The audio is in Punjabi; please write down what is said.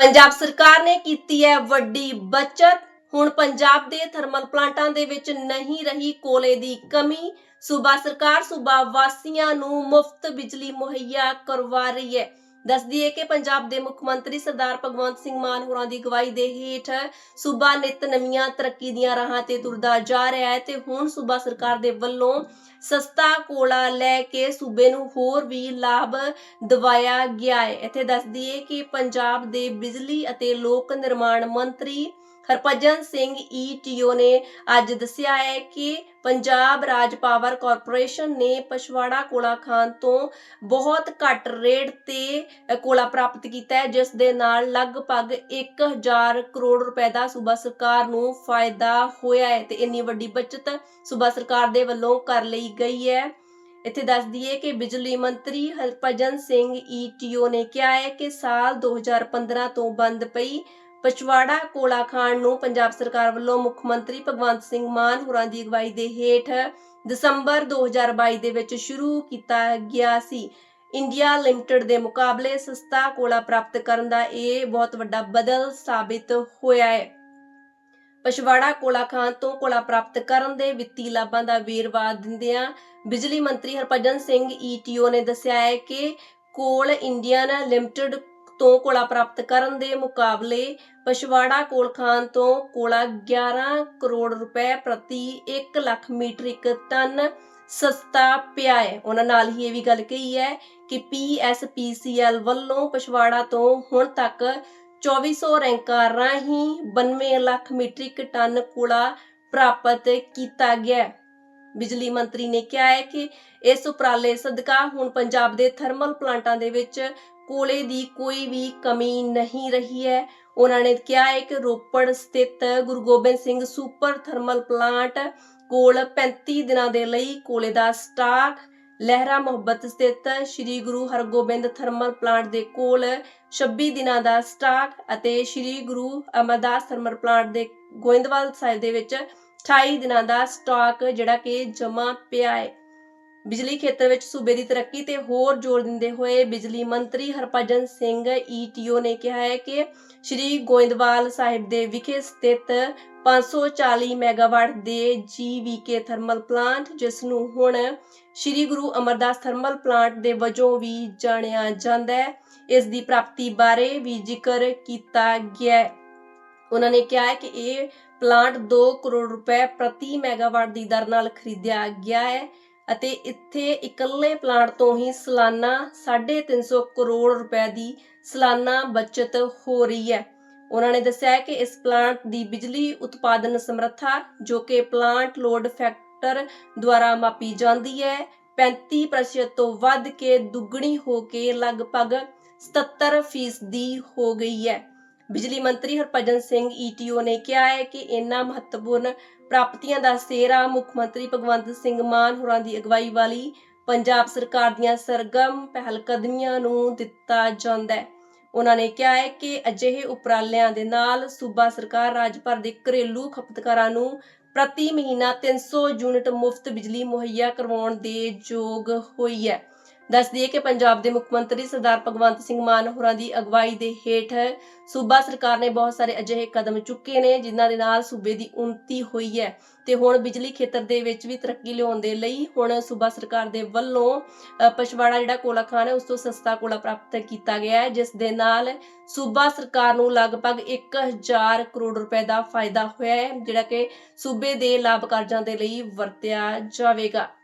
ਪੰਜਾਬ ਸਰਕਾਰ ਨੇ ਕੀਤੀ ਹੈ ਵੱਡੀ ਬਚਤ। ਹੁਣ ਪੰਜਾਬ ਦੇ ਥਰਮਲ ਪਲਾਂਟਾਂ ਦੇ ਵਿੱਚ ਨਹੀਂ ਰਹੀ ਕੋਲੇ ਦੀ ਕਮੀ। ਸੂਬਾ ਸਰਕਾਰ ਸੂਬਾ ਵਾਸੀਆਂ ਨੂੰ ਮੁਫਤ ਬਿਜਲੀ ਮੁਹੱਈਆ ਕਰਵਾ ਰਹੀ ਹੈ। ਦੱਸਦੀ ਹੈ ਕਿ ਪੰਜਾਬ ਦੇ ਮੁੱਖ ਮੰਤਰੀ ਸਰਦਾਰ ਭਗਵੰਤ ਸਿੰਘ ਮਾਨ ਹੋਰਾਂ ਦੀ ਅਗਵਾਈ ਦੇ ਹੇਠ ਸੂਬਾ ਨਿਤ ਨਵੀਆਂ ਤਰੱਕੀ ਦੀਆਂ ਰਾਹਾਂ ਤੇ ਤੁਰਦਾ ਜਾ ਰਿਹਾ ਹੈ ਤੇ ਹੁਣ ਸੂਬਾ ਸਰਕਾਰ ਦੇ ਵੱਲੋਂ ਸਸਤਾ ਕੋਲਾ ਲੈ ਕੇ ਸੂਬੇ ਨੂੰ ਹੋਰ ਵੀ ਲਾਭ ਦਿਵਾਇਆ ਗਿਆ ਹੈ। ਇੱਥੇ ਦੱਸਦੀ ਹੈ ਕਿ ਪੰਜਾਬ ਦੇ ਬਿਜਲੀ ਅਤੇ ਲੋਕ ਨਿਰਮਾਣ ਮੰਤਰੀ ਹਰਭਜਨ ਸਿੰਘ ਈਟੀਓ ਨੇ ਅੱਜ ਦੱਸਿਆ ਹੈ ਕਿ ਪੰਜਾਬ ਰਾਜ ਪਾਵਰ ਕਾਰਪੋਰੇਸ਼ਨ ਨੇ ਪਛਵਾੜਾ ਕੋਲਾ ਖਾਨ ਤੋਂ ਬਹੁਤ ਘੱਟ ਰੇਟ ਤੇ ਕੋਲਾ ਪ੍ਰਾਪਤ ਕੀਤਾ ਹੈ, ਜਿਸ ਦੇ ਨਾਲ ਲਗਭਗ 1000 ਕਰੋੜ ਰੁਪਏ ਦਾ ਸੂਬਾ ਸਰਕਾਰ ਨੂੰ ਫਾਇਦਾ ਹੋਇਆ ਹੈ ਤੇ ਇੰਨੀ ਵੱਡੀ ਬਚਤ ਸੂਬਾ ਸਰਕਾਰ ਦੇ ਵੱਲੋਂ ਕਰ ਲਈ ਗਈ ਹੈ। ਇੱਥੇ ਦੱਸ ਦਈਏ ਕਿ ਬਿਜਲੀ ਮੰਤਰੀ ਹਰਭਜਨ ਸਿੰਘ ਈਟੀਓ ਨੇ ਕਿਹਾ ਹੈ ਕਿ ਸਾਲ 2015 ਤੋਂ ਬੰਦ ਪਈ ਪਛਵਾੜਾ ਕੋਲਾ ਖਾਨ ਨੂੰ ਪੰਜਾਬ ਸਰਕਾਰ ਵੱਲੋਂ ਮੁੱਖ ਮੰਤਰੀ ਭਗਵੰਤ ਸਿੰਘ ਮਾਨ ਹੋਰਾਂ ਦੀ ਅਗਵਾਈ ਦੇ ਹੇਠ ਦਸੰਬਰ 2022 ਦੇ ਵਿੱਚ ਸ਼ੁਰੂ ਕੀਤਾ ਗਿਆ ਸੀ। ਇੰਡੀਆ ਲਿਮਟਿਡ ਦੇ ਮੁਕਾਬਲੇ ਸਸਤਾ ਕੋਲਾ ਪ੍ਰਾਪਤ ਕਰਨ ਦਾ ਇਹ ਬਹੁਤ ਵੱਡਾ ਬਦਲ ਸਾਬਿਤ ਹੋਇਆ ਹੈ। ਪਛਵਾੜਾ ਕੋਲਾ ਖਾਨ ਤੋਂ ਕੋਲਾ ਪ੍ਰਾਪਤ ਕਰਨ ਦੇ ਵਿੱਤੀ ਲਾਭਾਂ ਦਾ ਵੇਰਵਾ ਦਿੰਦਿਆਂ ਬਿਜਲੀ ਮੰਤਰੀ ਹਰਭਜਨ ਸਿੰਘ ਈਟੀਓ ਨੇ ਦੱਸਿਆ ਹੈ ਕਿ ਕੋਲ ਇੰਡੀਅਨ ਲਿਮਟਿਡ ਤੋਂ ਕੋਲਾ ਪ੍ਰਾਪਤ ਕਰਨ ਦੇ ਮੁਕਾਬਲੇ ਪਛਵਾੜਾ ਕੋਲ ਖਾਨ ਤੋਂ ਕੋਲਾ 11 ਕਰੋੜ ਰੁਪਏ ਪ੍ਰਤੀ 1 ਲੱਖ ਮੀਟ੍ਰਿਕ ਟਨ ਸਸਤਾ ਪਿਆ ਹੈ। ਉਹਨਾਂ ਨਾਲ ਹੀ ਇਹ ਵੀ ਗੱਲ ਕਹੀ ਹੈ ਕਿ ਪੀਐਸਪੀਸੀਐਲ ਵੱਲੋਂ ਪਛਵਾੜਾ ਤੋਂ ਹੁਣ ਤੱਕ 2400 ਰੈਂਕਾਂ ਰਾਹੀਂ 92 ਲੱਖ ਮੀਟ੍ਰਿਕ ਟਨ ਕੋਲਾ ਪ੍ਰਾਪਤ ਕੀਤਾ ਗਿਆ ਬਿਜਲੀ ਮੰਤਰੀ ਨੇ ਕਿਹਾ ਹੈ ਕਿ ਇਸ ਉਪਰਾਲੇ ਸਦਕਾ ਹੁਣ ਪੰਜਾਬ ਦੇ ਥਰਮਲ ਪਲਾਂਟਾਂ ਦੇ ਵਿੱਚ ਕੋਲੇ ਦੀ ਕੋਈ ਵੀ ਕਮੀ ਨਹੀਂ ਰਹੀ ਹੈ। ਉਹਨਾਂ ਨੇ ਕਿਹਾ ਹੈ ਕਿ ਰੋਪੜ ਸਥਿਤ Guru Gobind Singh super thermal plant ਕੋਲ 35 ਦਿਨਾਂ ਦੇ ਲਈ ਕੋਲੇ ਦਾ ਸਟਾਕ ਲਹਿਰਾ ਮੁਹੱਬਤ ਸਥਿਤ ਸ੍ਰੀ ਗੁਰੂ ਹਰਗੋਬਿੰਦ ਥਰਮਲ ਪਲਾਂਟ ਦੇ ਕੋਲ 26 ਦਿਨਾਂ ਦਾ ਸਟਾਕ ਅਤੇ ਸ੍ਰੀ ਗੁਰੂ ਅਮਰਦਾਸ ਥਰਮਲ ਪਲਾਂਟ ਦੇ ਗੋਇੰਦਵਾਲ ਸਾਹਿਬ ਦੇ ਵਿੱਚ 28 ਦਿਨਾਂ ਦਾ ਸਟਾਕ ਜਿਹੜਾ ਕਿ ਜਮਾ ਪਿਆ ਹੈ। ਬਿਜਲੀ ਖੇਤਰ ਵਿੱਚ ਸੂਬੇ ਦੀ ਤਰੱਕੀ ਤੇ ਹੋਰ ਜ਼ੋਰ ਦਿੰਦੇ ਹੋਏ ਬਿਜਲੀ ਮੰਤਰੀ ਹਰਭਜਨ ਸਿੰਘ ਈਟੀਓ ਨੇ ਕਿਹਾ ਹੈ ਕਿ ਸ਼੍ਰੀ ਗੋਇੰਦਵਾਲ ਸਾਹਿਬ ਦੇ ਵਿਖੇ ਸਥਿਤ 540 ਮੈਗਾਵਾਟ ਦੇ ਜੀਵੀਕੇ ਥਰਮਲ ਪਲਾਂਟ ਜਿਸ ਨੂੰ ਹੁਣ ਸ਼੍ਰੀ ਗੁਰੂ ਅਮਰਦਾਸ ਥਰਮਲ ਪਲਾਂਟ ਦੇ ਵਜੋਂ ਵੀ ਜਾਣਿਆ ਜਾਂਦਾ ਹੈ, ਇਸ ਦੀ ਪ੍ਰਾਪਤੀ ਬਾਰੇ ਵੀ ਜ਼ਿਕਰ ਕੀਤਾ ਗਿਆ ਉਹਨਾਂ ਨੇ ਕਿਹਾ ਕਿ ਇਹ ਪਲਾਂਟ 2 ਕਰੋੜ ਰੁਪਏ ਪ੍ਰਤੀ ਮੈਗਾਵਾਟ ਦੀ ਦਰ ਨਾਲ ਖਰੀਦਿਆ ਗਿਆ ਹੈ। ਅਤੇ ਇੱਥੇ ਇਕੱਲੇ ਪਲਾਂਟ ਤੋਂ ਹੀ ਸਾਲਾਨਾ 350 ਕਰੋੜ ਰੁਪਏ ਦੀ ਸਾਲਾਨਾ ਬਚਤ ਹੋ ਰਹੀ ਹੈ। ਉਹਨਾਂ ਨੇ ਦੱਸਿਆ ਕਿ ਇਸ ਪਲਾਂਟ ਦੀ ਬਿਜਲੀ ਉਤਪਾਦਨ ਸਮਰੱਥਾ, ਜੋ ਕਿ ਪਲਾਂਟ ਲੋਡ ਫੈਕਟਰ ਦੁਆਰਾ ਮਾਪੀ ਜਾਂਦੀ ਹੈ 35% ਤੋਂ ਵੱਧ ਕੇ ਦੁੱਗਣੀ ਹੋ ਕੇ ਲਗਭਗ 77% ਹੋ ਗਈ ਹੈ। ਬਿਜਲੀ ਮੰਤਰੀ ਹਰਭਜਨ ਸਿੰਘ ਈਟੀਓ ਨੇ ਕਿਹਾ ਹੈ ਕਿ ਇਹਨਾਂ ਮਹੱਤਵਪੂਰਨ ਪ੍ਰਾਪਤੀਆਂ ਦਾ ਸਿਹਰਾ ਮੁੱਖ ਮੰਤਰੀ ਭਗਵੰਤ ਸਿੰਘ ਮਾਨ ਹੋਰਾਂ ਦੀ ਅਗਵਾਈ ਵਾਲੀ ਪੰਜਾਬ ਸਰਕਾਰ ਦੀਆਂ ਸਰਗਰਮ ਪਹਿਲਕਦਮੀਆਂ ਨੂੰ ਦਿੱਤਾ ਜਾਂਦਾ ਹੈ। ਉਹਨਾਂ ਨੇ ਕਿਹਾ ਹੈ ਕਿ ਅਜਿਹੇ ਉਪਰਾਲਿਆਂ ਦੇ ਨਾਲ ਸੂਬਾ ਸਰਕਾਰ ਰਾਜ ਭਰ ਦੇ ਘਰੇਲੂ ਖਪਤਕਾਰਾਂ ਨੂੰ ਪ੍ਰਤੀ ਮਹੀਨਾ 300 ਯੂਨਿਟ ਮੁਫਤ ਬਿਜਲੀ ਮੁਹੱਈਆ ਕਰਵਾਉਣ ਦੇ ਯੋਗ ਹੋਈ ਹੈ। ਦੱਸ ਦਈਏ ਕਿ ਪੰਜਾਬ ਦੇ ਮੁੱਖ ਮੰਤਰੀ ਸਰਦਾਰ ਭਗਵੰਤ ਸਿੰਘ ਮਾਨ ਹੋਰਾਂ ਦੀ ਅਗਵਾਈ ਦੇ ਹੇਠ ਸੂਬਾ ਸਰਕਾਰ ਨੇ ਬਹੁਤ ਸਾਰੇ ਅਜਿਹੇ ਕਦਮ ਚੁੱਕੇ ਨੇ ਜਿਨ੍ਹਾਂ ਦੇ ਨਾਲ ਸੂਬੇ ਦੀ ਉન્નਤੀ ਹੋਈ ਹੈ ਤੇ ਹੁਣ ਬਿਜਲੀ ਖੇਤਰ ਦੇ ਵਿੱਚ ਵੀ ਤਰੱਕੀ ਲਿਆਉਣ ਦੇ ਲਈ ਹੁਣ ਸੂਬਾ ਸਰਕਾਰ ਦੇ ਵੱਲੋਂ ਪਛਵਾੜਾ ਜਿਹੜਾ ਕੋਲਾ ਖਾਨ ਹੈ ਉਸ ਤੋਂ ਸਸਤਾ ਕੋਲਾ ਪ੍ਰਾਪਤ ਕੀਤਾ ਗਿਆ ਹੈ, ਜਿਸ ਦੇ ਨਾਲ ਸੂਬਾ ਸਰਕਾਰ ਨੂੰ ਲਗਭਗ 1000 ਕਰੋੜ ਰੁਪਏ ਦਾ ਫਾਇਦਾ ਹੋਇਆ ਹੈ, ਜਿਹੜਾ ਕਿ ਸੂਬੇ ਦੇ ਲਾਭ ਕਾਰਜਾਂ ਦੇ ਲਈ ਵਰਤਿਆ ਜਾਵੇਗਾ।